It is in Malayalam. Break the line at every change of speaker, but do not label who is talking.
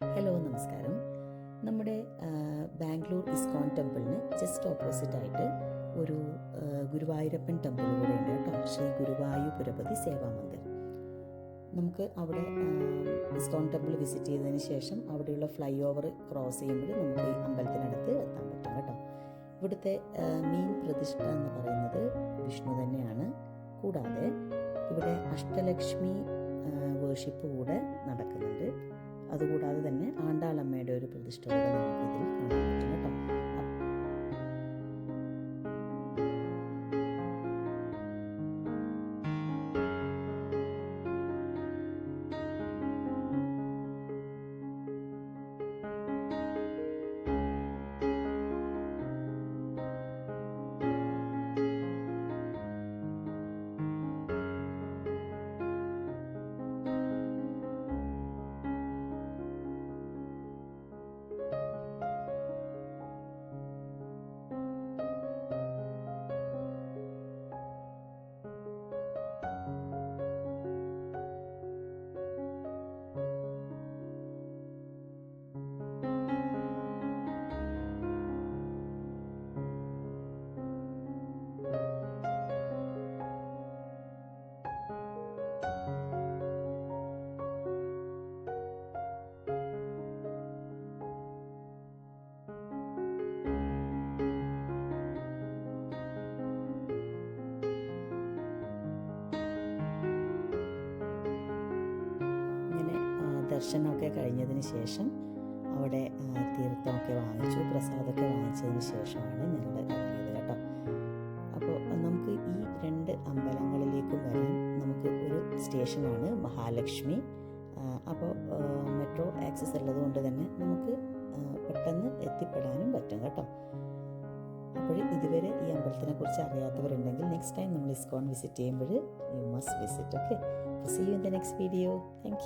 ഹലോ നമസ്കാരം. നമ്മുടെ ബാംഗ്ലൂർ ഇസ്കോൺ ടെമ്പിളിന് ജസ്റ്റ് ഓപ്പോസിറ്റ് ആയിട്ട് ഒരു ഗുരുവായൂരപ്പൻ ടെമ്പിൾ കൂടെ ഉണ്ട് കേട്ടോ. ശ്രീ സേവാ മന്ദിർ നമുക്ക് അവിടെ ഇസ്കോൺ ടെമ്പിൾ വിസിറ്റ് ചെയ്തതിന് ശേഷം അവിടെയുള്ള ഫ്ലൈ ഓവർ ക്രോസ് ചെയ്യുമ്പോൾ നമുക്ക് ഈ അമ്പലത്തിനടുത്ത് എത്താൻ പറ്റും കേട്ടോ. ഇവിടുത്തെ മെയിൻ പ്രതിഷ്ഠ എന്ന് പറയുന്നത് വിഷ്ണു തന്നെയാണ്. കൂടാതെ ഇവിടെ അഷ്ടലക്ഷ്മി വേർഷിപ്പ് കൂടെ നടക്കുന്നുണ്ട്. ನಿರ್ದಿಷ್ಟವಾದ ദർശനമൊക്കെ കഴിഞ്ഞതിന് ശേഷം അവിടെ തീർത്ഥമൊക്കെ വാങ്ങിച്ചു പ്രസാദമൊക്കെ വാങ്ങിച്ചതിന് ശേഷമാണ് ഞങ്ങൾ ഇറങ്ങിയത് കേട്ടോ. അപ്പോൾ നമുക്ക് ഈ രണ്ട് അമ്പലങ്ങളിലേക്കും വരാൻ നമുക്ക് ഒരു സ്റ്റേഷനാണ് മഹാലക്ഷ്മി. അപ്പോൾ മെട്രോ ആക്സസ് ഉള്ളത് കൊണ്ട് തന്നെ നമുക്ക് പെട്ടെന്ന് എത്തിപ്പെടാനും പറ്റും കേട്ടോ. അപ്പോൾ ഇതുവരെ ഈ അമ്പലത്തിനെ കുറിച്ച് അറിയാത്തവരുണ്ടെങ്കിൽ നെക്സ്റ്റ് ടൈം നമ്മൾ ഇസ്കോൺ വിസിറ്റ് ചെയ്യുമ്പോൾ you must visit okay see you in the next video thank